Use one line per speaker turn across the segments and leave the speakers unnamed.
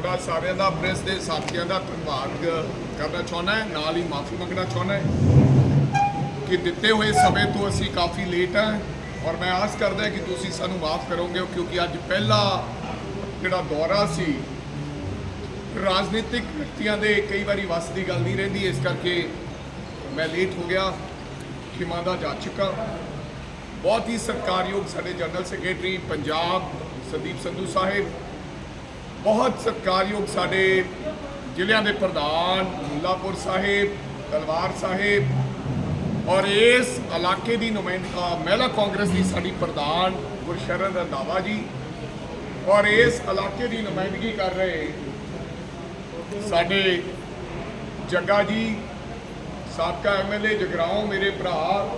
ਤੁਹਾਡਾ ਸਾਰਿਆਂ ਦਾ ਪ੍ਰੈਸ ਦੇ ਸਾਥੀਆਂ ਦਾ ਧੰਨਵਾਦ ਕਰਨਾ ਚਾਹੁੰਦਾ ਹਾਂ। ਨਾਲ ਹੀ ਮਾਫੀ ਮੰਗਣਾ ਚਾਹੁੰਦਾ ਹਾਂ ਕਿ ਦਿੱਤੇ ਹੋਏ ਸਮੇਂ ਤੋਂ ਅਸੀਂ ਕਾਫੀ ਲੇਟ ਹਾਂ ਔਰ ਮੈਂ ਆਸ ਕਰਦਾ ਕਿ ਤੁਸੀਂ ਸਾਨੂੰ ਮਾਫ ਕਰੋਗੇ ਕਿਉਂਕਿ ਅੱਜ ਪਹਿਲਾ ਜਿਹੜਾ ਦੌਰਾ ਸੀ, ਰਾਜਨੀਤਿਕ ਵਿਅਕਤੀਆਂ ਦੇ ਕਈ ਵਾਰੀ ਵੱਸ ਦੀ ਗੱਲ ਨਹੀਂ ਰਹਿੰਦੀ। ਇਸ ਕਰਕੇ ਮੈਂ ਲੇਟ ਹੋ ਗਿਆ, ਖਿਮਾ ਦਾ ਜਾ ਚੁੱਕਾ। ਬਹੁਤ ਹੀ ਸਤਿਕਾਰਯੋਗ ਸਾਡੇ ਜਨਰਲ ਸੈਕਟਰੀ, ਪੰਜਾਬ ਸੰਦੀਪ ਸੰਧੂ ਸਾਹਿਬ ਬਹੁਤ ਸਤਿਕਾਰਯੋਗ ਸਾਡੇ ਜ਼ਿਲ੍ਹਿਆਂ ਦੇ ਪ੍ਰਧਾਨ, ਮੁੱਲਾਪੁਰ ਸਾਹਿਬ, ਤਲਵਾਰ ਸਾਹਿਬ ਔਰ ਇਸ ਇਲਾਕੇ ਦੀ ਨੁਮਾਇੰਦਗੀ ਮਹਿਲਾ ਕਾਂਗਰਸ ਦੀ ਸਾਡੀ ਪ੍ਰਧਾਨ ਗੁਰਸ਼ਰਨ ਰੰਧਾਵਾ ਜੀ ਔਰ ਇਸ ਇਲਾਕੇ ਦੀ ਨੁਮਾਇੰਦਗੀ ਕਰ ਰਹੇ ਸਾਡੇ ਜੱਗਾ ਜੀ, ਸਾਬਕਾ ਐਮਐਲਏ ਜਗਰਾਉਂ ਮੇਰੇ ਭਰਾ।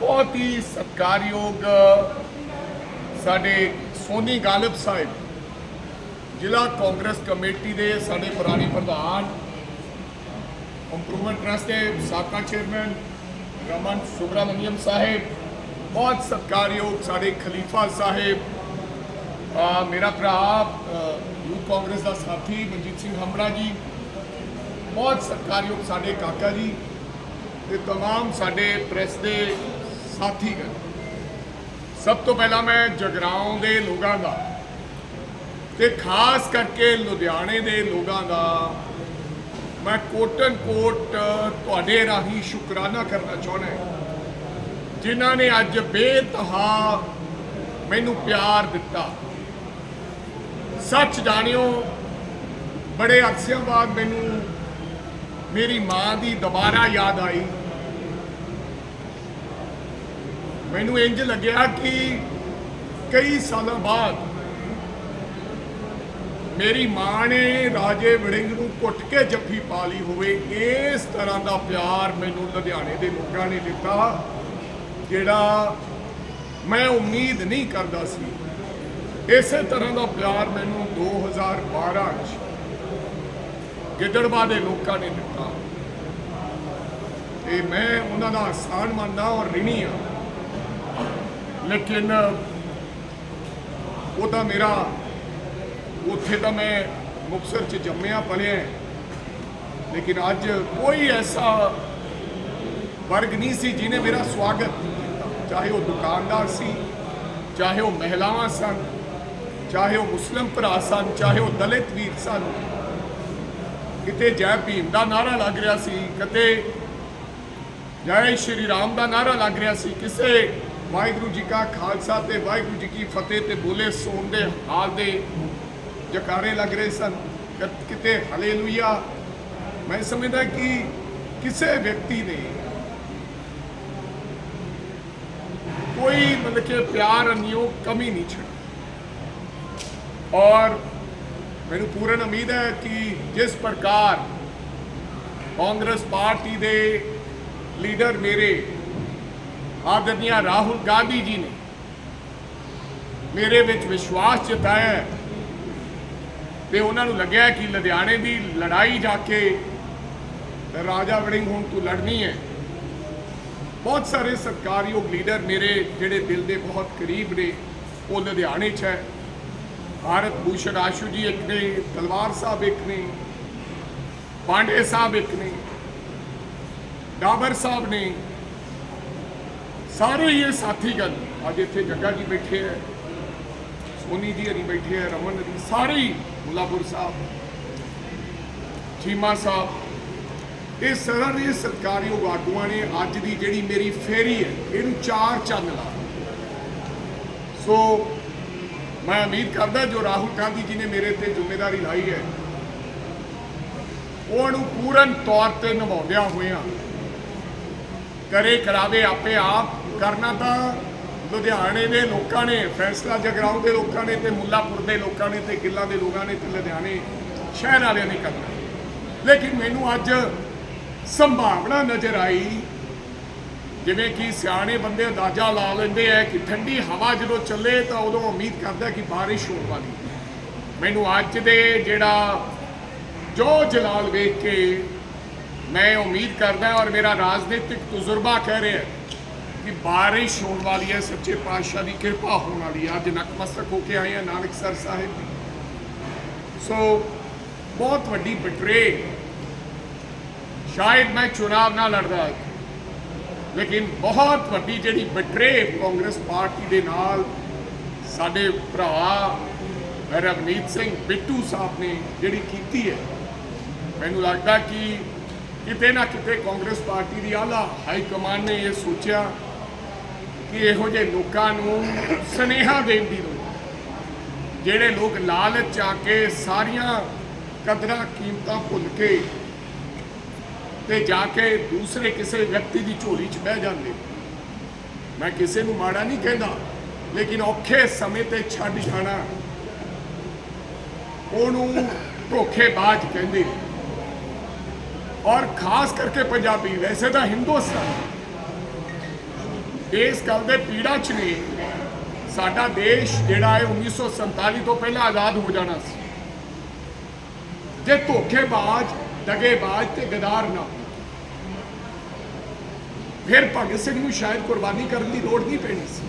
ਬਹੁਤ ਹੀ ਸਤਿਕਾਰਯੋਗ ਸਾਡੇ ਸੋਨੀ ਗਾਲਿਬ ਸਾਹਿਬ ਜ਼ਿਲ੍ਹਾ ਕਾਂਗਰਸ ਕਮੇਟੀ ਦੇ ਸਾਡੇ ਪੁਰਾਣੇ ਪ੍ਰਧਾਨ ਇੰਪਰੂਵਮੈਂਟ ਟਰਸਟ ਦੇ ਸਾਬਕਾ ਚੇਅਰਮੈਨ ਰਮਨ ਸੁਬਰਾਮਨੀਅਮ ਸਾਹਿਬ ਬਹੁਤ ਸਤਿਕਾਰਯੋਗ ਸਾਡੇ ਖਲੀਫਾ ਸਾਹਿਬ ਅਹ ਮੇਰਾ ਭਰਾ ਯੂਥ ਕਾਂਗਰਸ ਦਾ ਸਾਥੀ ਮਨਜੀਤ ਸਿੰਘ ਹੰਬੜਾ ਜੀ ਬਹੁਤ ਸਤਿਕਾਰਯੋਗ ਸਾਡੇ ਕਾਕਾ ਜੀ ਤੇ तमाम ਸਾਡੇ ਪ੍ਰੈਸ ਦੇ ਸਾਥੀਗਣ ਸਭ ਤੋਂ ਪਹਿਲਾਂ ਮੈਂ ਜਗਰਾਉਂ ਦੇ ਲੋਕਾਂ ਦਾ ਤੇ ਖਾਸ ਕਰਕੇ ਲੁਧਿਆਣੇ ਦੇ ਲੋਕਾਂ ਦਾ ਮੈਂ ਕੋਟਨ ਕੋਟ ਤੁਹਾਡੇ ਰਾਹੀਂ ਸ਼ੁਕਰਾਨਾ ਕਰਨਾ ਚਾਹੁੰਦਾ ਜਿਨ੍ਹਾਂ ਨੇ ਅੱਜ ਬੇਤਹਾ ਮੈਨੂੰ ਪਿਆਰ ਦਿੱਤਾ। ਸੱਚ ਜਾਣਿਓ, ਬੜੇ ਅਰਸਿਆਂ ਬਾਅਦ ਮੈਨੂੰ ਮੇਰੀ ਮਾਂ ਦੀ ਦੁਬਾਰਾ ਯਾਦ ਆਈ। ਮੈਨੂੰ ਇੰਜ ਲੱਗਿਆ ਕਿ ਕਈ ਸਾਲਾਂ ਬਾਅਦ ਮੇਰੀ ਮਾਂ ਨੇ ਰਾਜੇ ਵੜਿੰਗ ਨੂੰ ਕੁੱਟ ਕੇ ਜੱਫੀ ਪਾ ਲਈ ਹੋਵੇ, ਇਸ ਤਰ੍ਹਾਂ ਦਾ ਪਿਆਰ ਮੈਨੂੰ ਲੁਧਿਆਣੇ ਦੇ ਲੋਕਾਂ ਨੇ ਦਿੱਤਾ, ਜਿਹੜਾ ਮੈਂ ਉਮੀਦ ਨਹੀਂ ਕਰਦਾ ਸੀ। ਇਸੇ ਤਰ੍ਹਾਂ ਦਾ ਪਿਆਰ ਮੈਨੂੰ 2012 ਚ ਗਿੱਦੜਬਾ ਦੇ ਲੋਕਾਂ ਨੇ ਦਿੱਤਾ। ਤੇ ਮੈਂ ਉਹਨਾਂ ਦਾ ਆਸਾਨ ਮੰਨਦਾ ਔਰ ਰਿਣੀ ਆ ਲੇਕਿਨ ਉਹਦਾ ਮੇਰਾ ਉੱਥੇ ਤਾਂ ਮੈਂ ਮੁਕਸਰ ਚ ਜੰਮਿਆ ਪਲਿਆ ਲੇਕਿਨ ਅੱਜ ਕੋਈ ਐਸਾ ਵਰਗ ਨਹੀਂ ਸੀ ਜਿਨੇ ਮੇਰਾ ਸਵਾਗਤ ਕੀਤਾ। ਚਾਹੇ ਉਹ ਦੁਕਾਨਦਾਰ ਸੀ, ਚਾਹੇ ਉਹ ਮਹਿਲਾਵਾਂ ਸਨ, ਚਾਹੇ ਉਹ ਮੁਸਲਮ ਭਰਾ ਸਨ, ਚਾਹੇ ਉਹ ਦਲਿਤ ਵੀਰ ਸਨ। ਕਿਤੇ ਜੈ ਭੀਮ ਦਾ ਨਾਰਾ ਲੱਗ ਰਿਹਾ ਸੀ, ਕਿਤੇ ਜੈ ਸ਼੍ਰੀ ਰਾਮ ਦਾ ਨਾਰਾ ਲੱਗ ਰਿਹਾ ਸੀ, ਕਿਸੇ ਵਾਹਿਗੁਰੂ ਜੀ ਕਾ ਖਾਲਸਾ ਤੇ ਵਾਹਿਗੁਰੂ ਜੀ ਕੀ ਫਤਿਹ ਤੇ ਬੋਲੇ ਸੋਨ ਦੇ ਹਾਲ ਦੇ ਜਕਾਰੇ ਲੱਗ ਰਹੇ ਸਨ, ਕਿ- ਕਿਤੇ ਹਾਲੇਲੂਇਆ ਮੈਂ ਸਮਝਦਾ ਕਿ ਕਿਸੇ ਵਿਅਕਤੀ ਨੇ ਕੋਈ ਮਤਲਬ ਕਿ ਪਿਆਰ ਅਨਿਓ ਕਮੀ ਨਹੀਂ ਛੱਡੀ। ਔਰ ਮੈਨੂੰ ਪੂਰਨ ਉਮੀਦ ਹੈ ਕਿ ਜਿਸ ਪ੍ਰਕਾਰ ਕਾਂਗਰਸ ਪਾਰਟੀ ਦੇ ਲੀਡਰ ਮੇਰੇ ਆਦਰਨੀਆ ਰਾਹੁਲ ਗਾਂਧੀ ਜੀ ਨੇ ਮੇਰੇ ਵਿੱਚ ਵਿਸ਼ਵਾਸ ਜਤਾਇਆ ਤੇ ਉਹਨਾਂ ਨੂੰ ਲੱਗਿਆ ਕਿ ਲੁਧਿਆਣੇ ਦੀ ਲੜਾਈ ਜਾ ਕੇ ਰਾਜਾ ਵੜਿੰਗ ਹੁਣ ਤੂੰ ਲੜਨੀ ਹੈ। ਬਹੁਤ ਸਾਰੇ ਸਤਿਕਾਰਯੋਗ ਲੀਡਰ ਮੇਰੇ ਜਿਹੜੇ ਦਿਲ ਦੇ ਬਹੁਤ ਕਰੀਬ ਨੇ, ਉਹ ਲੁਧਿਆਣੇ 'ਚ ਹੈ। ਭਾਰਤ ਭੂਸ਼ਣ ਆਸ਼ੂ ਜੀ ਇੱਕ ਨੇ, ਤਲਵਾਰ ਸਾਹਿਬ ਇੱਕ ਨੇ, ਪਾਂਡੇ ਸਾਹਿਬ ਇੱਕ ਨੇ, ਡਾਬਰ ਸਾਹਿਬ ਨੇ। ਸਾਰੇ ਹੀ ਇਹ ਗੱਲ ਅੱਜ ਇੱਥੇ ਜੱਗਾ ਜੀ ਬੈਠੇ ਹੈ, ਸੋਨੀ ਜੀ ਹਰੀ ਬੈਠੇ ਹੈ, ਰਮਨ ਹਰੀ, ਸਾਰੇ ਹੀ ਮੁੱਲਾਪੁਰ ਸਾਹਿਬ, ਚੀਮਾ ਸਾਹਿਬ, ਇਹ ਸਾਰੇ ਸਰਕਾਰੀ ਆਗੂਆਂ ਨੇ ਅੱਜ ਦੀ ਜਿਹੜੀ ਮੇਰੀ ਫੇਰੀ ਹੈ, ਇਹਨੂੰ ਚਾਰ ਚੰਨ ਲਾ ਸੋ ਮੈਂ ਉਮੀਦ ਕਰਦਾ ਜੋ ਰਾਹੁਲ ਗਾਂਧੀ ਜੀ ਨੇ ਮੇਰੇ ਤੇ ਜ਼ਿੰਮੇਵਾਰੀ ਲਾਈ ਹੈ ਉਹਨੂੰ ਪੂਰਨ ਤੌਰ ਤੇ ਨਿਭਾਉਂਦਿਆਂ ਹੋਇਆਂ ਕਰੇ ਕਰਾਵੇ ਆਪੇ ਆਪ ਕਰਨਾ ਤਾਂ ਲੁਧਿਆਣੇ ਦੇ ਲੋਕਾਂ ਨੇ ਫੈਸਲਾ ਜਗਰਾਉਂ ਦੇ ਲੋਕਾਂ ਨੇ ਤੇ ਮੁੱਲਾਪੁਰ ਦੇ ਲੋਕਾਂ ਨੇ ਤੇ ਗਿੱਲਾਂ ਦੇ ਲੋਕਾਂ ਨੇ ਤੇ ਲੁਧਿਆਣੇ ਸ਼ਹਿਰ ਵਾਲਿਆਂ ਨੇ ਕਰਨਾ। ਲੇਕਿਨ ਮੈਨੂੰ ਅੱਜ ਸੰਭਾਵਨਾ ਨਜ਼ਰ ਆਈ, ਜਿਵੇਂ ਕਿ ਸਿਆਣੇ ਬੰਦੇ ਅੰਦਾਜ਼ਾ ਲਾ ਲੈਂਦੇ ਆ ਕਿ ਠੰਡੀ ਹਵਾ ਜਦੋਂ ਚੱਲੇ ਤਾਂ ਉਦੋਂ ਉਮੀਦ ਕਰਦਾ ਕਿ ਬਾਰਿਸ਼ ਹੋਣ ਵਾਲੀ। ਮੈਨੂੰ ਅੱਜ ਦੇ ਜਿਹੜਾ ਜੋ ਜਲਾਲ ਵੇਖ ਕੇ ਮੈਂ ਉਮੀਦ ਕਰਦਾ ਔਰ ਮੇਰਾ ਰਾਜਨੀਤਿਕ ਤਜਰਬਾ ਕਹਿ ਰਿਹਾ ਕਿ ਬਾਰਿਸ਼ ਹੋਣ ਵਾਲੀ ਹੈ, ਸੱਚੇ ਪਾਤਸ਼ਾਹ ਦੀ ਕਿਰਪਾ ਹੋਣ ਵਾਲੀ ਹੈ। ਅੱਜ ਨਕਮਸਤਕ ਹੋ ਕੇ ਆਏ ਹਾਂ ਨਾਨਕਸਰ ਸਾਹਿਬ ਸੋ ਬਹੁਤ ਵੱਡੀ ਬਟਰੇ ਸ਼ਾਇਦ ਮੈਂ ਚੁਣਾਵ ਨਾ ਲੜਦਾ ਲੇਕਿਨ ਬਹੁਤ ਵੱਡੀ ਜਿਹੜੀ ਬਟਰੇ ਕਾਂਗਰਸ ਪਾਰਟੀ ਦੇ ਨਾਲ ਸਾਡੇ ਭਰਾ ਰਵਨੀਤ ਸਿੰਘ ਬਿੱਟੂ ਸਾਹਿਬ ਨੇ ਜਿਹੜੀ ਕੀਤੀ ਹੈ, ਮੈਨੂੰ ਲੱਗਦਾ ਕਿ ਕਿਤੇ ਨਾ ਕਿਤੇ ਕਾਂਗਰਸ ਪਾਰਟੀ ਦੀ ਆਲਾ ਹਾਈ ਕਮਾਂਡ ਨੇ ਇਹ ਸੋਚਿਆ ਕਿ ਇਹੋ ਜਿਹੇ ਲੋਕਾਂ ਨੂੰ ਸਨੇਹਾ ਦੇਣ ਦੀ ਲੋੜ ਜਿਹੜੇ ਲੋਕ ਲਾਲਚ ਆ ਕੇ ਸਾਰੀਆਂ ਕਦਰਾਂ ਕੀਮਤਾਂ ਭੁੱਲ ਕੇ ਤੇ ਜਾ ਕੇ ਦੂਸਰੇ ਕਿਸੇ ਵਿਅਕਤੀ ਦੀ ਝੋਲੀ 'ਚ ਬਹਿ ਜਾਂਦੇ। ਮੈਂ ਕਿਸੇ ਨੂੰ ਮਾੜਾ ਨਹੀਂ ਕਹਿੰਦਾ, ਲੇਕਿਨ ਔਖੇ ਸਮੇਂ ਤੇ ਛੱਡ ਜਾਣਾ, ਉਹਨੂੰ ਧੋਖੇਬਾਜ਼ ਕਹਿੰਦੇ ਔਰ ਖਾਸ ਕਰਕੇ ਪੰਜਾਬੀ, ਵੈਸੇ ਤਾਂ ਹਿੰਦੁਸਤਾਨ ਇਸ ਗੱਲ ਦੇ ਪੀੜਾ 'ਚ ਨੇ ਸਾਡਾ ਦੇਸ਼ ਜਿਹੜਾ ਹੈ 1947 ਤੋਂ ਪਹਿਲਾਂ ਆਜ਼ਾਦ ਹੋ ਜਾਣਾ ਸੀ। ਜੇ ਧੋਖੇਬਾਜ਼ ਦਗੇਬਾਜ਼ ਤੇ ਗਦਾਰ ਨਾ ਫਿਰ ਭਗਤ ਸਿੰਘ ਨੂੰ ਸ਼ਾਇਦ ਕੁਰਬਾਨੀ ਕਰਨ ਦੀ ਲੋੜ ਨਹੀਂ ਪੈਣੀ ਸੀ।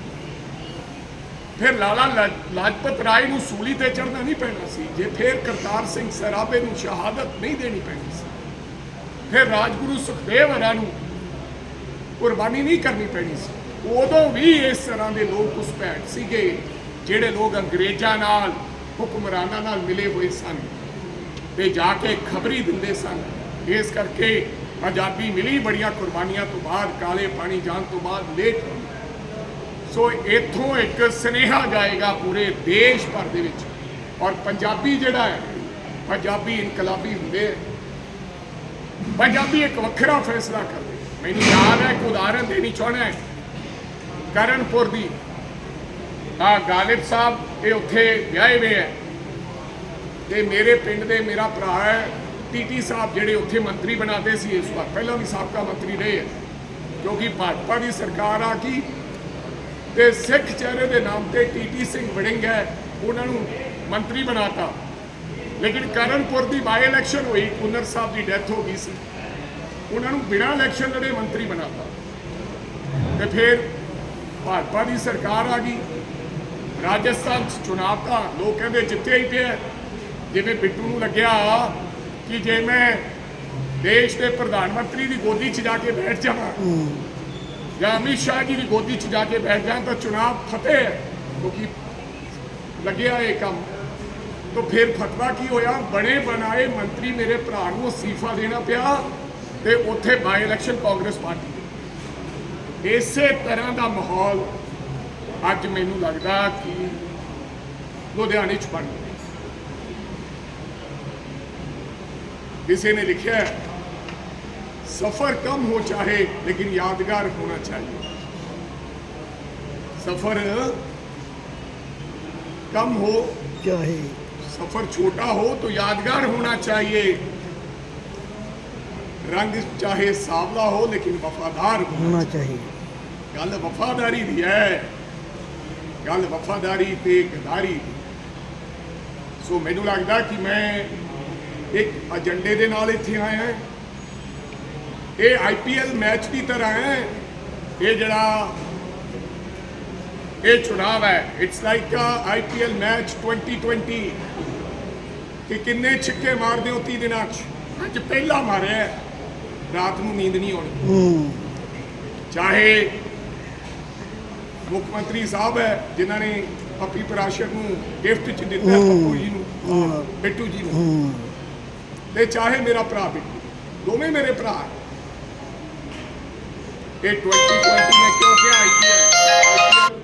ਫਿਰ ਲਾਲਾ ਲਾ- ਲਾਜਪਤ ਰਾਏ ਨੂੰ ਸੂਲੀ ਤੇ ਚੜਨਾ ਨਹੀਂ ਪੈਣਾ ਸੀ। ਜੇ ਫਿਰ ਕਰਤਾਰ ਸਿੰਘ ਸਰਾਭੇ ਨੂੰ ਸ਼ਹਾਦਤ ਨਹੀਂ ਦੇਣੀ ਪੈਣੀ ਸੀ, ਫਿਰ ਰਾਜਗੁਰੂ ਸੁਖਦੇਵ ਹਰਾਂ ਨੂੰ ਕੁਰਬਾਨੀ ਨਹੀਂ ਕਰਨੀ ਪੈਣੀ ਸੀ। ਉਦੋਂ ਵੀ ਇਸ ਤਰ੍ਹਾਂ ਦੇ ਲੋਕ ਉਸ ਭੈਟ ਸੀਗੇ ਜਿਹੜੇ ਲੋਕ ਅੰਗਰੇਜ਼ਾਂ ਨਾਲ, ਹੁਕਮਰਾਨਾਂ ਨਾਲ ਮਿਲੇ ਹੋਏ ਸਨ ਤੇ ਜਾ ਕੇ ਖਬਰੀ ਦਿੰਦੇ ਸਨ। ਇਸ ਕਰਕੇ ਆਜ਼ਾਦੀ ਮਿਲੀ ਬੜੀਆਂ ਕੁਰਬਾਨੀਆਂ ਤੋਂ ਬਾਅਦ, ਕਾਲੇ ਪਾਣੀ ਜਾਣ ਤੋਂ ਬਾਅਦ ਲੇਟ ਹੋਈ। ਸੋ ਇੱਥੋਂ ਇੱਕ ਸਨੇਹਾ ਜਾਏਗਾ ਪੂਰੇ ਦੇਸ਼ ਭਰ ਦੇ ਵਿੱਚ। ਔਰ ਪੰਜਾਬੀ ਜਿਹੜਾ ਹੈ, ਪੰਜਾਬੀ ਇਨਕਲਾਬੀ ਹੁੰਦੇ ਹੈ ਪੰਜਾਬੀ ਇੱਕ ਵੱਖਰਾ ਫੈਸਲਾ ਕਰਦੇ। ਮੈਨੂੰ ਯਾਦ ਹੈ ਇੱਕ ਉਦਾਹਰਨ ਦੇਣੀ ਚਾਹਣਾ ਹੈ। ਕਰਨਪੁਰ ਦੀ। ਆ ਗਾਲਿਬ ਸਾਹਿਬ, ਇਹ ਉੱਥੇ ਵਿਆਹੇ ਹੋਏ ਹੈ। ਤੇ ਮੇਰੇ ਪਿੰਡ ਦੇ ਮੇਰਾ ਭਰਾ ਹੈ ਟੀਟੀ ਸਾਹਿਬ, ਜਿਹੜੇ ਉੱਥੇ ਮੰਤਰੀ ਬਣਾਦੇ ਸੀ, ਇਸ ਵਾਰ ਪਹਿਲਾਂ ਵੀ ਸਾਬਕਾ ਮੰਤਰੀ ਰਹੇ ਹੈ। ਕਿਉਂਕਿ ਭਾਜਪਾ ਦੀ ਸਰਕਾਰ ਆ ਗਈ ਤੇ ਸਿੱਖ ਚਿਹਰੇ ਦੇ ਨਾਮ ਤੇ ਟੀਟੀ ਸਿੰਘ ਵੜਿੰਗ ਹੈ, ਉਹਨਾਂ ਨੂੰ ਮੰਤਰੀ ਬਣਾਤਾ। ਲੇਕਿਨ ਕਰਨਪੁਰ ਦੀ ਬਾਈ ਇਲੈਕਸ਼ਨ ਹੋਈ ਕੁਨਰ ਸਾਹਿਬ ਦੀ ਡੈਥ ਹੋ ਗਈ ਸੀ। ਉਹਨਾਂ ਨੂੰ ਬਿਨਾਂ ਇਲੈਕਸ਼ਨ ਲੜੇ ਮੰਤਰੀ ਬਣਾਤਾ। ਤੇ ਫਿਰ ਭਾਜਪਾ ਦੀ ਸਰਕਾਰ ਆ ਗਈ। ਰਾਜਸਥਾਨ ਚ ਚੁਣਾਵ ਤਾਂ ਲੋਕ ਕਹਿੰਦੇ ਜਿੱਤੇ ਹੀ ਪਿਆ ਜਿਵੇਂ ਬਿੱਟੂ ਨੂੰ ਲੱਗਿਆ ਕਿ ਜੇ ਮੈਂ ਦੇਸ਼ ਦੇ ਪ੍ਰਧਾਨ ਮੰਤਰੀ ਦੀ ਗੋਦੀ 'ਚ ਜਾ ਕੇ ਬੈਠ ਜਾਵਾਂ ਜਾਂ ਅਮਿਤ ਸ਼ਾਹ ਜੀ ਦੀ ਗੋਦੀ 'ਚ ਜਾ ਕੇ ਬੈਠ ਜਾਣ ਤਾਂ ਚੁਣਾਵ ਫਤਿਹ ਹੈ ਕਿਉਂਕਿ ਲੱਗਿਆ ਇਹ ਕੰਮ। ਤਾਂ ਫਿਰ ਫਤਵਾ ਕੀ ਹੋਇਆ? ਬਣੇ ਬਣਾਏ ਮੰਤਰੀ ਮੇਰੇ ਭਰਾ ਨੂੰ ਅਸਤੀਫਾ ਦੇਣਾ ਪਿਆ ਤੇ ਉੱਥੇ ਬਾਈ ਇਲੈਕਸ਼ਨ ਕਾਂਗਰਸ ਪਾਰਟੀ। ਇਸੇ ਤਰ੍ਹਾਂ ਦਾ ਮਾਹੌਲ ਅੱਜ ਮੈਨੂੰ ਲੱਗਦਾ ਕਿ ਲੁਧਿਆਣੇ 'ਚ ਬਣ ਗਿਆ ਕਿਸੇ ਨੇ ਲਿਖਿਆ ਹੈ, सफर कम हो चाहे लेकिन यादगार होना चाहिए सफर कम हो
ਚਾਹੇ
सफर छोटा हो तो यादगार होना चाहिए रंग चाहे सावला हो लेकिन वफादार हो
ਹੋਣਾ ਚਾਹੀਏ
ਗੱਲ ਵਫਾਦਾਰੀ ਦੀ ਹੈ। ਗੱਲ ਵਫਾਦਾਰੀ ਤੇ ਗਦਾਰੀ ਦੀ। ਸੋ ਮੈਨੂੰ ਲੱਗਦਾ ਕਿ ਮੈਂ ਇੱਕ ਏਜੰਡੇ ਦੇ ਨਾਲ ਇੱਥੇ ਆਇਆ ਹਾਂ। ਇਹ ਆਈਪੀਐਲ ਮੈਚ ਦੀ ਤਰ੍ਹਾਂ ਹੈ। ਇਹ ਜਿਹੜਾ ਇਹ ਚੁਣਾਵ ਹੈ। It's like uh IPL match 2020 ਕਿ ਕਿੰਨੇ ਛਿੱਕੇ ਮਾਰਦੇ ਹੋ 30 ਦਿਨਾਂ 'ਚ? ਅੱਜ ਪਹਿਲਾ ਮਾਰਿਆ। ਰਾਤ ਨੂੰ ਨੀਂਦ ਨਹੀਂ ਆਉਣੀ। ਚਾਹੇ ਮੁੱਖ ਮੰਤਰੀ ਸਾਹਿਬ ਹੈ, ਜਿਨ੍ਹਾਂ ਨੇ ਪੱਪੀ ਪਰਾਸ਼ਰ ਨੂੰ ਗਿਫਟ ਚ ਦਿੱਤਾ ਪੱਪੂ ਜੀ ਨੂੰ, ਬਿੱਟੂ ਜੀ ਨੂੰ। ਤੇ ਚਾਹੇ ਮੇਰਾ ਭਰਾ ਬਿੱਟੂ, ਦੋਵੇਂ ਮੇਰੇ ਭਰਾ ਇਹ 2020 ਮੈਂ ਕਿਉਂ ਕਿਹਾ ਆਈਪੀਐਲ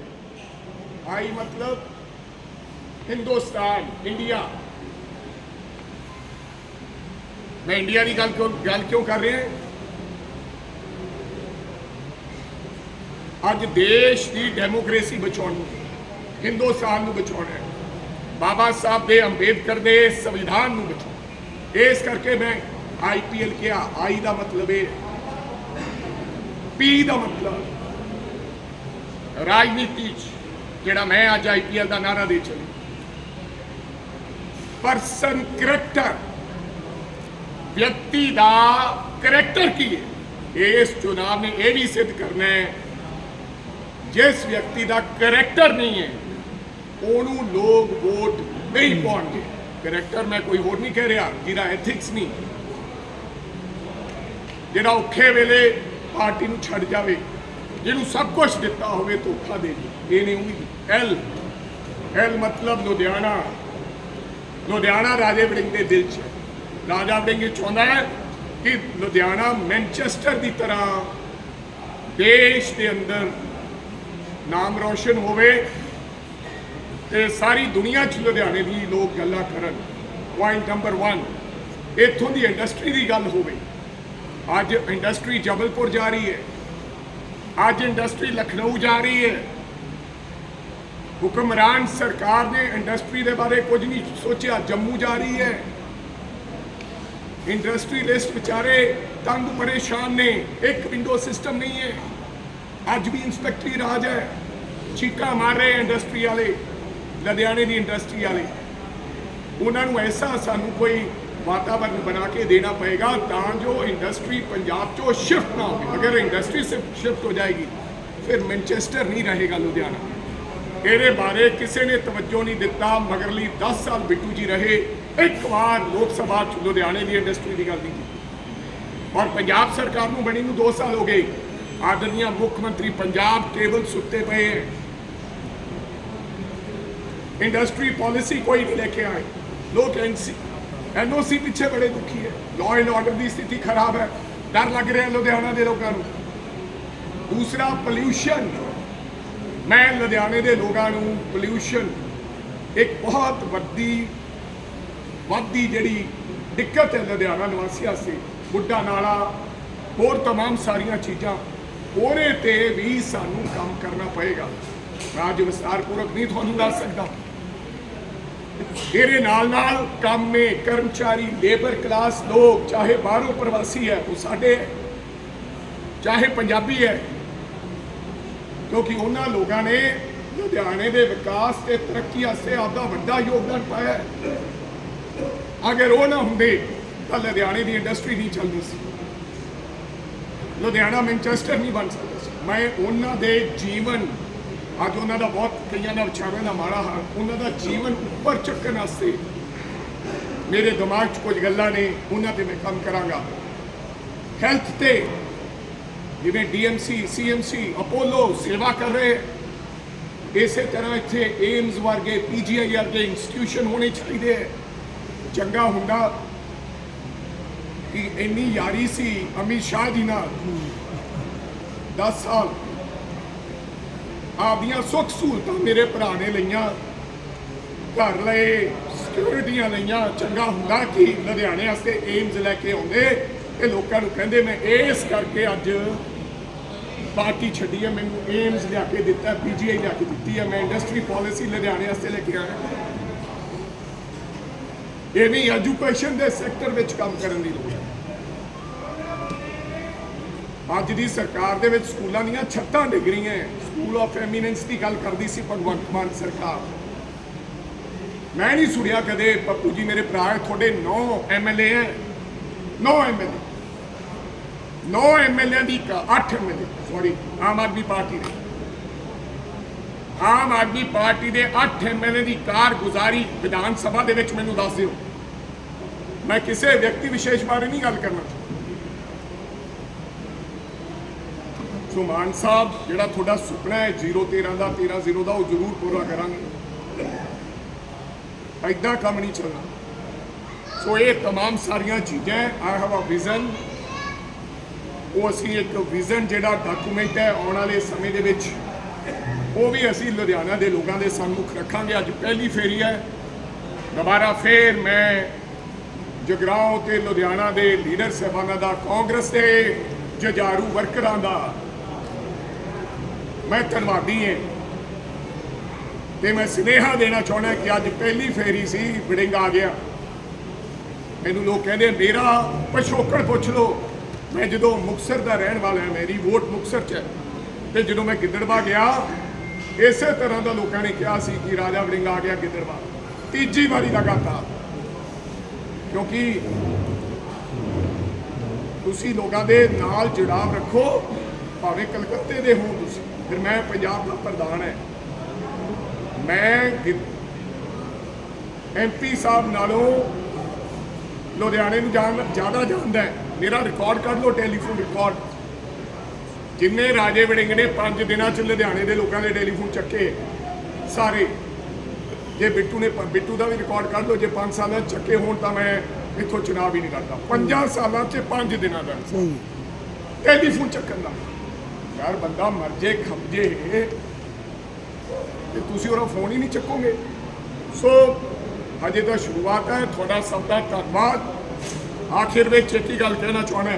ਆਈ ਮਤਲਬ ਹਿੰਦੁਸਤਾਨ, ਇੰਡੀਆ। ਮੈਂ ਇੰਡੀਆ ਦੀ ਗੱਲ ਕਿਉਂ ਗੱਲ ਕਿਉਂ ਕਰ ਰਿਹਾ? ਹਾਂ ਅੱਜ ਦੇਸ਼ ਦੀ ਡੈਮੋਕ੍ਰੇਸੀ ਬਚਾਉਣੀ ਹੈ ਹਿੰਦੁਸਤਾਨ ਨੂੰ ਬਚਾਉਣਾ ਹੈ। ਬਾਬਾ ਸਾਹਿਬ ਦੇ ਅੰਬੇਦਕਰ ਦੇ ਸੰਵਿਧਾਨ ਨੂੰ ਬਚਾਉਣਾ। ਇਸ ਕਰਕੇ ਮੈਂ ਆਈਪੀਐਲ ਕਿਹਾ ਆਈ ਦਾ ਮਤਲਬ ਇਹ ਪੀ ਦਾ ਮਤਲਬ ਰਾਜਨੀਤੀ 'ਚ, ਜਿਹੜਾ ਮੈਂ ਅੱਜ ਆਈਪੀਐਲ ਦਾ ਨਾਰਾ ਦੇ ਚੱਲੀ ਪਰਸਨ ਕਰੈਕਟਰ ਵਿਅਕਤੀ ਦਾ ਕਰੈਕਟਰ ਕੀ ਹੈ? ਇਸ ਚੁਣਾਵ ਨੇ ਇਹ ਵੀ ਸਿੱਧ ਕਰਨਾ ਹੈ ਜਿਸ ਵਿਅਕਤੀ ਦਾ ਕਰੈਕਟਰ ਨਹੀਂ ਹੈ ਉਹਨੂੰ ਲੋਕ ਵੋਟ ਨਹੀਂ ਪਾਉਣਗੇ। ਕਰੈਕਟਰ ਮੈਂ ਕੋਈ ਹੋਰ ਨਹੀਂ ਕਹਿ ਰਿਹਾ ਜਿਹਦਾ ਐਥਿਕਸ ਨਹੀਂ। ਜਿਹੜਾ ਔਖੇ ਵੇਲੇ ਪਾਰਟੀ ਨੂੰ ਛੱਡ ਜਾਵੇ ਜਿਹਨੂੰ ਸਭ ਕੁਝ ਦਿੱਤਾ ਹੋਵੇ ਧੋਖਾ ਦੇ ਦੇ। ਇਹ ਨਹੀਂ ਉਹੀ ਐਲ ਐਲ ਮਤਲਬ ਲੁਧਿਆਣਾ। ਲੁਧਿਆਣਾ ਰਾਜੇ ਵੜਿੰਗ ਦੇ ਦਿਲ 'ਚ। ਰਾਜਾ ਵੜਿੰਗ ਚਾਹੁੰਦਾ ਹੈ ਕਿ ਲੁਧਿਆਣਾ ਮੈਨਚੈਸਟਰ ਦੀ ਤਰ੍ਹਾਂ ਦੇਸ਼ ਦੇ ਅੰਦਰ ਨਾਮ ਰੋਸ਼ਨ ਹੋਵੇ ਤੇ ਸਾਰੀ ਦੁਨੀਆ 'ਚ ਲੁਧਿਆਣੇ ਦੀ ਲੋਕ ਗੱਲਾਂ ਕਰਨ। ਪੁਆਇੰਟ ਨੰਬਰ 1 ਇੱਥੋਂ ਦੀ ਇੰਡਸਟਰੀ ਦੀ ਗੱਲ ਹੋਵੇ। ਅੱਜ ਇੰਡਸਟਰੀ ਜਬਲਪੁਰ ਜਾ ਰਹੀ ਹੈ। ਅੱਜ ਇੰਡਸਟਰੀ ਲਖਨਊ ਜਾ ਰਹੀ ਹੈ। ਹੁਕਮਰਾਨ ਸਰਕਾਰ ਨੇ ਇੰਡਸਟਰੀ ਦੇ ਬਾਰੇ ਕੁਝ ਨਹੀਂ ਸੋਚਿਆ, ਜੰਮੂ ਜਾ ਰਹੀ ਹੈ। ਇੰਡਸਟਰੀਲਿਸਟ ਵਿਚਾਰੇ ਤੰਗ ਪਰੇਸ਼ਾਨ ਨੇ, ਇੱਕ ਵਿੰਡੋ ਸਿਸਟਮ ਨਹੀਂ ਹੈ। ਅੱਜ ਵੀ ਇੰਸਪੈਕਟਰੀ ਰਾਜ ਹੈ। ਚੀਕਾ ਮਾਰ ਰਹੇ ਇੰਡਸਟਰੀ ਵਾਲੇ, ਲੁਧਿਆਣੇ ਦੀ ਇੰਡਸਟਰੀ ਵਾਲੇ। ਉਹਨਾਂ ਨੂੰ ਐਸਾ ਸਾਨੂੰ ਕੋਈ ਵਾਤਾਵਰਨ ਬਣਾ ਕੇ ਦੇਣਾ ਪਏਗਾ, ਤਾਂ ਜੋ ਇੰਡਸਟਰੀ ਪੰਜਾਬ ਚੋਂ ਸ਼ਿਫਟ ਨਾ ਹੋਵੇ। ਅਗਰ ਇੰਡਸਟਰੀ ਸ਼ਿਫਟ ਹੋ ਜਾਏਗੀ, ਫਿਰ ਮੈਨਚੈਸਟਰ ਨਹੀਂ ਰਹੇਗਾ ਲੁਧਿਆਣਾ। ਇਹਦੇ ਬਾਰੇ ਕਿਸੇ ਨੇ ਤਵੱਜੋ ਨਹੀਂ ਦਿੱਤਾ ਮਗਰਲੀ 10 ਸਾਲ ਬਿੱਟੂ ਜੀ ਰਹੇ, ਇੱਕ ਵਾਰ ਲੋਕ ਸਭਾ ਚ ਲੁਧਿਆਣੇ ਦੀ ਇੰਡਸਟਰੀ ਦੀ ਗੱਲ ਨਹੀਂ ਕੀਤੀ। ਔਰ ਪੰਜਾਬ ਸਰਕਾਰ ਨੂੰ ਬਣੀ ਨੂੰ 2 ਸਾਲ ਹੋ ਗਏ। ਆਦਰਨੀਆ ਮੁੱਖ ਮੰਤਰੀ ਪੰਜਾਬ ਟੇਬਲ ਸੁੱਤੇ ਪਏ ਹੈ। ਇੰਡਸਟਰੀ ਪਾਲਿਸੀ ਕੋਈ ਨਹੀਂ ਲੈ ਕੇ ਆਏ ਲੋਕ ਐਨਸੀ ਐਨਓਸੀ ਪਿੱਛੇ ਬੜੇ ਦੁਖੀ ਹੈ। ਲਾਅ ਐਂਡ ਆਰਡਰ ਦੀ ਸਥਿਤੀ ਖਰਾਬ ਹੈ। ਡਰ ਲੱਗ ਰਿਹਾ ਲੁਧਿਆਣਾ ਦੇ ਲੋਕਾਂ ਨੂੰ। ਦੂਸਰਾ ਪੋਲਿਊਸ਼ਨ ਮੈਂ ਲੁਧਿਆਣੇ ਦੇ ਲੋਕਾਂ ਨੂੰ ਪੋਲਿਊਸ਼ਨ ਇੱਕ ਬਹੁਤ ਵੱਡੀ ਵੱਡੀ ਜਿਹੜੀ ਦਿੱਕਤ ਹੈ ਲੁਧਿਆਣਾ ਨਿਵਾਸੀਆਂ ਸੀ ਬੁੱਢਾ ਨਾਲਾ, ਹੋਰ तमाम ਸਾਰੀਆਂ ਚੀਜ਼ਾਂ ਉਹਦੇ ਤੇ ਵੀ ਸਾਨੂੰ ਕੰਮ ਕਰਨਾ ਪਏਗਾ। ਰਾਜ ਵਿਸਤਾਰਪੂਰਵਕ ਨਹੀਂ ਤੁਹਾਨੂੰ ਦੱਸ ਸਕਦਾ। ਇਹਦੇ ਨਾਲ ਨਾਲ ਕੰਮੇ ਕਰਮਚਾਰੀ ਲੇਬਰ ਕਲਾਸ ਲੋਕ, ਚਾਹੇ ਬਾਹਰੋਂ ਪ੍ਰਵਾਸੀ ਹੈ, ਉਹ ਸਾਡੇ ਹੈ। ਚਾਹੇ ਪੰਜਾਬੀ ਹੈ। ਕਿਉਂਕਿ ਉਹਨਾਂ ਲੋਕਾਂ ਨੇ ਲੁਧਿਆਣੇ ਦੇ ਵਿਕਾਸ ਤੇ ਤਰੱਕੀ ਵਾਸਤੇ ਆਪਦਾ ਵੱਡਾ ਯੋਗਦਾਨ ਪਾਇਆ ਅਗਰ ਉਹ ਨਾ ਹੁੰਦੇ, ਤਾਂ ਲੁਧਿਆਣੇ ਦੀ ਇੰਡਸਟਰੀ ਨਹੀਂ ਚੱਲਦੀ ਸੀ। ਲੁਧਿਆਣਾ ਮੈਨਚੈਸਟਰ ਨਹੀਂ ਬਣ ਸਕਦਾ ਸੀ। ਮੈਂ ਉਹਨਾਂ ਦੇ ਜੀਵਨ, ਅੱਜ ਉਹਨਾਂ ਦਾ ਬਹੁਤ ਕਈਆਂ ਦਾ ਵਿਚਾਰਾਂ ਦਾ ਮਾੜਾ ਹਾਲ, ਉਹਨਾਂ ਦਾ ਜੀਵਨ ਉੱਪਰ ਚੱਕਣ ਵਾਸਤੇ ਮੇਰੇ ਦਿਮਾਗ 'ਚ ਕੁਝ ਗੱਲਾਂ ਨੇ, ਉਹਨਾਂ ਤੇ ਮੈਂ ਕੰਮ ਕਰਾਂਗਾ। ਹੈਲਥ ਤੇ ਜਿਵੇਂ ਡੀਐਮਸੀ ਸੀਐਮਸੀ ਅਪੋਲੋ ਸੇਵਾ ਕਰ ਰਹੇ। ਇਸੇ ਤਰ੍ਹਾਂ ਇੱਥੇ ਏਮਜ਼ ਵਰਗੇ ਪੀਜੀਆਈ ਵਰਗੇ ਇੰਸਟੀਟਿਊਸ਼ਨ ਹੋਣੇ ਚਾਹੀਦੇ ਹੈ। ਚੰਗਾ ਹੁੰਦਾ ਕਿ ਇੰਨੀ ਯਾਰੀ ਸੀ ਅਮਿਤ ਸ਼ਾਹ ਜੀ ਨਾਲ। 10 ਸਾਲ। ਆਪਦੀਆਂ ਸੁੱਖ ਸਹੂਲਤਾਂ ਮੇਰੇ ਭਰਾ ਨੇ ਲਈਆਂ। ਘਰ ਲਏ, ਸਿਕਿਉਰਿਟੀਆਂ ਲਈਆਂ। ਚੰਗਾ ਹੁੰਦਾ ਕਿ ਲੁਧਿਆਣੇ ਵਾਸਤੇ ਏਮਸ ਲੈ ਕੇ ਆਉਂਦੇ। ਇਹ ਲੋਕਾਂ ਨੂੰ ਕਹਿੰਦੇ, ਮੈਂ ਇਸ ਕਰਕੇ ਅੱਜ ਪਾਰਟੀ ਛੱਡੀ ਹੈ। ਮੈਨੂੰ ਏਮਸ ਲਿਆ ਕੇ ਦਿੱਤਾ ਪੀਜੀਆਈ ਲਿਆ ਕੇ ਦਿੱਤੀ ਹੈ। ਮੈਂ ਇੰਡਸਟਰੀ ਪਾਲਿਸੀ ਲੁਧਿਆਣੇ ਵਾਸਤੇ ਲੈ ਕੇ ਆਇਆ। ਇਹ ਵੀ ਐਜੂਕੇਸ਼ਨ ਦੇ ਸੈਕਟਰ ਵਿੱਚ ਕੰਮ ਕਰਨ ਦੀ ਲੋੜ ਹੈ। ਅੱਜ ਦੀ ਸਰਕਾਰ ਦੇ ਵਿੱਚ ਸਕੂਲਾਂ ਦੀਆਂ ਛੱਤਾਂ ਡਿੱਗ ਰਹੀਆਂ ਸਕੂਲ ਆਫ ਐਮੀਨੈਂਸ ਦੀ ਗੱਲ ਕਰਦੀ ਸੀ ਭਗਵੰਤ ਮਾਨ ਸਰਕਾਰ। ਮੈਂ ਨਹੀਂ ਸੁਣਿਆ ਕਦੇ ਪੱਪੂ ਜੀ ਮੇਰੇ ਭਰਾ ਹੈ, ਤੁਹਾਡੇ 9 ਐਮਐਲਏ ਹੈ। 9 ਐਮਐਲਏ 9 ਐਮਐਲਏ ਦੀ 8 MLA sorry Aam Aadmi party ਦੇ। ਆਮ ਆਦਮੀ ਪਾਰਟੀ ਦੇ 8 ਐਮਐਲਏ ਦੀ ਕਾਰਗੁਜ਼ਾਰੀ ਵਿਧਾਨ ਸਭਾ ਦੇ ਵਿੱਚ ਮੈਨੂੰ ਦੱਸ ਦਿਓ। ਮੈਂ ਕਿਸੇ ਵਿਅਕਤੀ ਵਿਸ਼ੇਸ਼ ਬਾਰੇ ਨਹੀਂ ਗੱਲ ਕਰਨਾ। ਸੋ ਮਾਨ ਸਾਹਿਬ ਜਿਹੜਾ ਤੁਹਾਡਾ ਸੁਪਨਾ ਹੈ 013 ਦਾ 13 ਦਾ ਉਹ ਜ਼ਰੂਰ ਪੂਰਾ ਕਰਾਂਗੇ ਐਦਾਂ ਕੰਮ ਨਹੀਂ ਚੱਲਣਾ ਸੋ ਇਹ तमाम ਸਾਰੀਆਂ ਚੀਜ਼ਾਂ ਆਈ ਹੈਵ ਅ ਵਿਜ਼ਨ ਉਹ ਅਸੀਂ ਇੱਕ ਵਿਜ਼ਨ ਜਿਹੜਾ ਡਾਕੂਮੈਂਟ ਹੈ ਆਉਣ ਵਾਲੇ ਸਮੇਂ ਦੇ ਵਿੱਚ ਉਹ ਵੀ ਅਸੀਂ ਲੁਧਿਆਣਾ ਦੇ ਲੋਕਾਂ ਦੇ ਸਾਹਮਣੇ ਰੱਖਾਂਗੇ ਅੱਜ ਪਹਿਲੀ ਫੇਰੀ ਹੈ ਦੁਬਾਰਾ ਫੇਰ ਮੈਂ ਜਗਰਾਉਂ ਤੇ ਲੁਧਿਆਣਾ ਦੇ ਲੀਡਰ ਸਾਹਿਬਾਨਾਂ ਦਾ ਕਾਂਗਰਸ ਦੇ ਜਜਾਰੂ ਵਰਕਰਾਂ ਦਾ ਮੈਂ ਧੰਨਵਾਦੀ ਹਾਂ। ਤੇ ਮੈਂ ਸੁਨੇਹਾ ਦੇਣਾ ਚਾਹੁੰਦਾ ਕਿ ਅੱਜ ਪਹਿਲੀ ਫੇਰੀ ਸੀ ਬਿਡਿੰਗ ਆ ਗਿਆ। ਮੈਨੂੰ ਲੋਕ ਕਹਿੰਦੇ ਮੇਰਾ ਪਿਛੋਕੜ ਪੁੱਛ ਲਓ। ਮੈਂ ਜਦੋਂ ਮੁਕਸਰ ਦਾ ਰਹਿਣ ਵਾਲਾ ਹਾਂ, ਮੇਰੀ ਵੋਟ ਮੁਕਸਰ 'ਚ ਹੈ। ਤੇ ਜਦੋਂ ਮੈਂ ਗਿੱਦੜਵਾ ਗਿਆ, ਇਸੇ ਤਰ੍ਹਾਂ ਦਾ ਲੋਕਾਂ ਨੇ ਕਿਹਾ ਸੀ ਕਿ ਰਾਜਾ ਵੜਿੰਗ ਆ ਗਿਆ ਗਿੱਦੜਵਾ। ਤੀਜੀ ਵਾਰੀ ਲਗਾਤਾਰ। ਕਿਉਂਕਿ ਤੁਸੀਂ ਲੋਕਾਂ ਦੇ ਨਾਲ ਜੁੜਾਵ ਰੱਖੋ, ਭਾਵੇਂ ਕਲਕੱਤੇ ਦੇ ਹੋ ਤੁਸੀਂ। ਫਿਰ ਮੈਂ ਪੰਜਾਬ ਦਾ ਪ੍ਰਧਾਨ ਹੈ। ਮੈਂ ਐਮਪੀ ਸਾਹਿਬ ਨਾਲੋਂ ਲੁਧਿਆਣੇ ਨੂੰ ਜਾਣ ਜ਼ਿਆਦਾ ਜਾਣਦਾ ਹੈ। ਮੇਰਾ ਰਿਕਾਰਡ ਕੱਢ ਲਓ ਟੈਲੀਫੋਨ ਰਿਕਾਰਡ ਜਿੰਨੇ ਰਾਜੇ ਵੜਿੰਗ ਨੇ 5 ਦਿਨਾਂ ਚ ਲੁਧਿਆਣੇ ਦੇ ਲੋਕਾਂ ਦੇ ਟੈਲੀਫੋਨ ਚੱਕੇ ਸਾਰੇ। ਜੇ ਬਿੱਟੂ ਨੇ ਬਿੱਟੂ ਦਾ ਵੀ ਰਿਕਾਰਡ ਕੱਢ ਲਓ ਜੇ 5 ਸਾਲਾਂ ਚੱਕੇ ਹੋਣ ਤਾਂ ਮੈਂ ਇੱਥੋਂ ਚੁਣਾਵ ਹੀ ਨਹੀਂ ਕਰਦਾ। 5 ਸਾਲਾਂ 'ਚ 5 ਦਿਨਾਂ ਦਾ। ਟੈਲੀਫੋਨ ਚੱਕਣ ਦਾ। ਯਾਰ ਬੰਦਾ ਮਰ ਜੇ ਖਪ ਤੇ ਤੁਸੀਂ ਉਹਦਾ ਫੋਨ ਹੀ ਨਹੀਂ ਚੱਕੋਗੇ। ਸੋ ਹਜੇ ਤਾਂ ਸ਼ੁਰੂਆਤ ਹੈ, ਤੁਹਾਡਾ ਸਭ ਦਾ ਧੰਨਵਾਦ। ਆਖਿਰ ਵਿੱਚ ਛੇਤੀ ਗੱਲ ਕਹਿਣਾ ਚਾਹਣਾ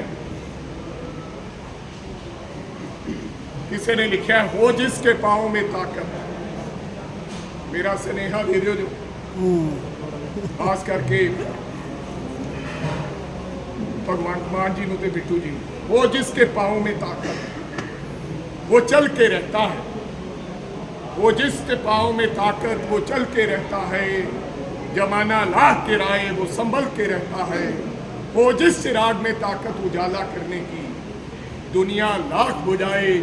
ਕਿਸੇ ਨੇ ਲਿਖਿਆ, ਹੋ ਜਿਸ ਕੇ ਪਾਉ ਮੇ ਤਾਕਤ। ਮੇਰਾ ਸਨੇਹਾ ਦੇ ਦਿਓ ਜੋ। ਖਾਸ ਕਰਕੇ ਭਗਵਾਨ ਮਾਨ ਜੀ ਨੂੰ ਤੇ ਬਿੱਟੂ ਜੀ ਨੂੰ। ਉਹ ਜਿਸ ਕੇ ਪਾਉ ਮੇ ਤਾਕਤ। वो चल के रहता है वो जिसके पाँव में ताकत वो चल के रहता है जमाना लाह के राय वो संभल के रहता है वो जिस चिराग में ताकत उजाला करने की दुनिया लाख बुझाए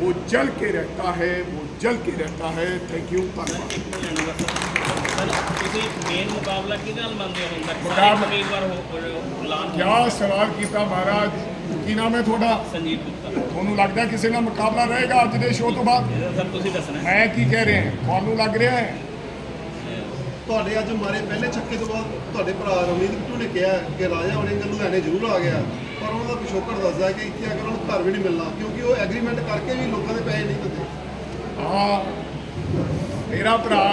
वो जल के रहता है वो जल के रहता है थैंक यू क्या सवाल किया महाराज की नाम है थोड़ा
संजीव गुप्ता
ਤੁਹਾਨੂੰ ਲੱਗਦਾ ਕਿਸੇ ਨਾਲ ਮੁਕਾਬਲਾ ਰਹੇਗਾ ਅੱਜ ਦੇ ਸ਼ੋਅ ਤੋਂ ਬਾਅਦ?
ਸਰ ਤੁਸੀਂ ਦੱਸਣਾ ਹੈ।
ਮੈਂ ਕੀ ਕਹਿ ਰਿਹਾ ਤੁਹਾਨੂੰ ਲੱਗ ਰਿਹਾ ਹੈ?
ਤੁਹਾਡੇ ਅੱਜ ਮਾਰੇ ਪਹਿਲੇ ਛੱਕੇ ਤੋਂ ਬਾਅਦ ਤੁਹਾਡੇ ਭਰਾ ਰਮਨੀਤ ਬਿੱਟੂ ਨੇ ਕਿਹਾ ਕਿ ਰਾਜਾ ਵੜਿੰਗ ਲੁਧਿਆਣੇ ਜ਼ਰੂਰ ਆ ਗਿਆ। ਪਰ ਉਹਨਾਂ ਦਾ ਪਿਛੋਕੜ ਦੱਸਦਾ ਕਿ ਇੱਥੇ ਆ ਕੇ ਉਹਨਾਂ ਨੂੰ ਘਰ ਵੀ ਨਹੀਂ ਮਿਲਣਾ ਕਿਉਂਕਿ ਉਹ ਐਗਰੀਮੈਂਟ ਕਰਕੇ ਵੀ ਲੋਕਾਂ ਦੇ ਪੈਸੇ ਨਹੀਂ ਦਿੰਦੇ।
ਹਾਂ ਮੇਰਾ ਭਰਾ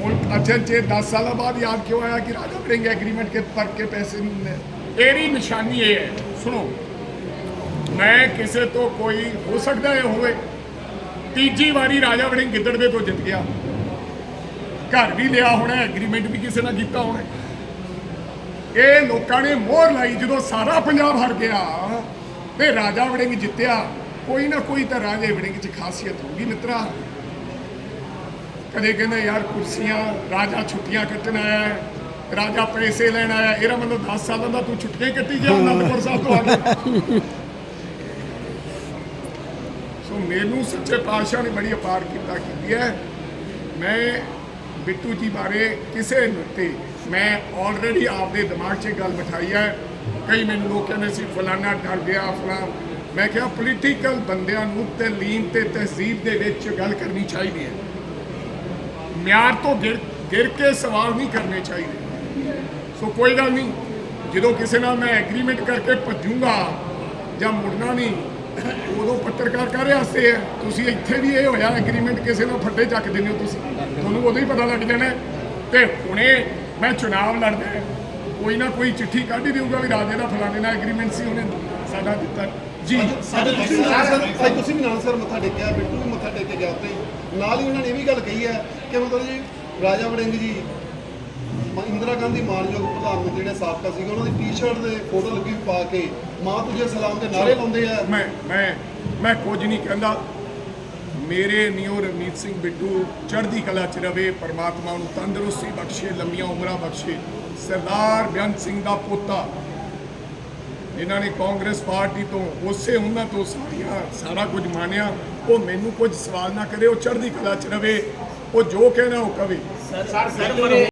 ਹੁਣ ਅਚਨ ਚੇ 10 ਸਾਲਾਂ ਬਾਅਦ ਯਾਦ ਕਿਉਂ ਆਇਆ ਕਿ ਰਾਜਾ ਵੜਿੰਗ ਐਗਰੀਮੈਂਟ ਕੇ ਪਰ ਕੇ ਪੈਸੇ ਨਹੀਂ ਨੇ? ਇਹਦੀ ਨਿਸ਼ਾਨੀ ਇਹ ਹੈ ਸੁਣੋ। ਮੈਂ ਕਿਸੇ ਤੋਂ ਕੋਈ, ਹੋ ਸਕਦਾ ਇਹ ਹੋਵੇ, ਤੀਜੀ ਵਾਰੀ ਰਾਜਾ ਵੜਿੰਗ ਗਿੱਦੜਵੇ ਤੋਂ ਜਿੱਤ ਗਿਆ। ਘਰ ਵੀ ਲਿਆ ਹੋਣਾ ਐਗਰੀਮੈਂਟ ਵੀ ਕਿਸੇ ਨਾਲ ਕੀਤਾ ਹੋਣਾ ਇਹ ਲੋਕਾਂ ਨੇ ਮੋਹਰ ਲਾਈ ਜਦੋਂ ਸਾਰਾ ਪੰਜਾਬ ਹਰ ਗਿਆ ਤੇ ਰਾਜਾ ਵੜਿੰਗ ਜਿੱਤਿਆ। ਕੋਈ ਨਾ ਕੋਈ ਤਾਂ ਰਾਜੇ ਵੜਿੰਗ 'ਚ ਖਾਸੀਅਤ ਹੋਊਗੀ ਮਿੱਤਰਾ। ਕਦੇ ਕਹਿੰਦੇ ਯਾਰ ਕੁਰਸੀਆਂ, ਰਾਜਾ ਛੁੱਟੀਆਂ ਕੱਟਣ ਆਇਆ ਰਾਜਾ ਪੈਸੇ ਲੈਣ ਆਇਆ ਇਹਦਾ ਮਤਲਬ 10 ਸਾਲਾਂ ਦਾ ਤੂੰ ਛੁੱਟੀਆਂ ਹੀ ਕੱਟੀ ਗਿਆ ਅਨੰਦਪੁਰ ਸਾਹਿਬ ਤੋਂ ਆ ਸੋ ਮੈਨੂੰ ਸੱਚੇ ਪਾਤਸ਼ਾਹ ਨੇ ਬੜੀ ਅਪਾਰ ਕੀਤਾ, ਕੀਤੀ ਹੈ। ਮੈਂ ਬਿੱਟੂ ਜੀ ਬਾਰੇ ਕਿਸੇ ਤੇ ਮੈਂ ਆਲਰੇਡੀ ਆਪਦੇ ਦਿਮਾਗ 'ਚ ਗੱਲ ਬਿਠਾਈ ਹੈ। ਕਈ ਮੈਨੂੰ ਲੋਕ ਕਹਿੰਦੇ ਸੀ, ਫਲਾਨਾ ਡਰ ਗਿਆ, ਫਲਾਂ। ਮੈਂ ਕਿਹਾ ਪੋਲੀਟੀਕਲ ਬੰਦਿਆਂ ਨੂੰ ਤਲੀਮ ਤੇ ਤਹਿਜ਼ੀਬ ਦੇ ਵਿੱਚ ਗੱਲ ਕਰਨੀ ਚਾਹੀਦੀ ਹੈ। ਮਿਆਰ ਤੋਂ ਗਿਰ ਗਿਰ ਕੇ ਸਵਾਲ ਨਹੀਂ ਕਰਨੇ ਚਾਹੀਦੇ। ਸੋ ਕੋਈ ਗੱਲ ਨਹੀਂ, ਜਦੋਂ ਕਿਸੇ ਨਾਲ ਮੈਂ ਐਗਰੀਮੈਂਟ ਕਰਕੇ ਭੱਜੂਗਾ ਜਾਂ ਮੁੜਨਾ ਨਹੀਂ ਉਦੋਂ ਪੱਤਰਕਾਰ ਕਾਹਦੇ ਵਾਸਤੇ ਹੈ, ਤੁਸੀਂ ਇੱਥੇ ਵੀ ਇਹ ਹੋਇਆ ਐਗਰੀਮੈਂਟ ਕਿਸੇ ਨਾਲ ਫੱਟੇ ਚੱਕ ਦਿੰਦੇ ਹੋ ਤੁਸੀਂ। ਤੁਹਾਨੂੰ ਉਦੋਂ ਹੀ ਪਤਾ ਲੱਗ ਜਾਣਾ ਤੇ ਹੁਣੇ ਮੈਂ ਚੁਣਾਵ ਲੜਦਾ ਕੋਈ ਨਾ ਕੋਈ ਚਿੱਠੀ ਕੱਢ ਹੀ ਦੇਊਗਾ ਵੀ ਰਾਜੇ ਦਾ ਫਲਾਣੇ ਨਾਲ ਐਗਰੀਮੈਂਟ ਸੀ, ਉਹਨੇ ਸਾਡਾ ਦਿੱਤਾ। ਜੀ।
ਸਾਡੇ ਤੁਸੀਂ ਵੀ ਨਾਲ ਸਰ ਅੱਜ ਤੁਸੀਂ ਵੀ ਨਾਲ ਸਰ ਮੱਥਾ ਟੇਕਿਆ ਬਿਲਕੁਲ ਵੀ ਮੱਥਾ ਟੇਕ ਕੇ ਗਿਆ ਉੱਤੇ ਨਾਲ ਹੀ ਉਹਨਾਂ ਨੇ ਇਹ ਵੀ ਗੱਲ ਕਹੀ ਹੈ ਕਿ ਮਤਲਬ ਜੀ ਰਾਜਾ ਵੜਿੰਗ ਜੀ ਇੰਦਰਾ ਗਾਂਧੀ ਮਾਨਯੋਗ ਪ੍ਰਧਾਨ ਮੰਤਰੀ ਨੇ ਸਾਬਕਾ ਸੀਗਾ ਉਹਨਾਂ ਦੀ ਟੀ-ਸ਼ਰਟ ਦੇ ਫੋਟੋ ਲੱਗੀ ਪਾ ਕੇ ਮਾਂ ਤੁਝੇ ਸਲਾਮ ਦੇ ਨਾਰੇ ਲਾਉਂਦੇ ਆ।
ਮੈਂ ਮੈਂ ਮੈਂ ਕੁਝ ਨਹੀਂ ਕਹਿੰਦਾ। ਮੇਰੇ ਨਿਓ ਰਮਨੀਤ ਸਿੰਘ ਬਿੱਟੂ ਚੜ੍ਹਦੀ ਕਲਾ ਚ ਰਵੇ ਪਰਮਾਤਮਾ ਨੂੰ ਤੰਦਰੁਸਤੀ ਬਖਸ਼ੇ ਲੰਮੀਆਂ ਉਮਰਾਂ ਬਖਸ਼ੇ। ਸਰਦਾਰ ਬੇਅੰਤ ਸਿੰਘ ਦਾ ਪੋਤਾ। ਇਹਨਾਂ ਨੇ ਕਾਂਗਰਸ ਪਾਰਟੀ ਤੋਂ ਉਸੇ ਉਹਨਾਂ ਤੋਂ ਸਾਰੀਆਂ ਸਾਰਾ ਕੁਝ ਮਾਨਿਆ ਉਹ ਮੈਨੂੰ ਕੁਝ ਸਵਾਲ ਨਾ ਕਰੇ ਉਹ ਚੜ੍ਹਦੀ ਕਲਾ ਚ ਰਵੇ। ਉਹ ਜੋ ਕਹਿਣਾ ਉਹ ਕਵੇ।
Sir sir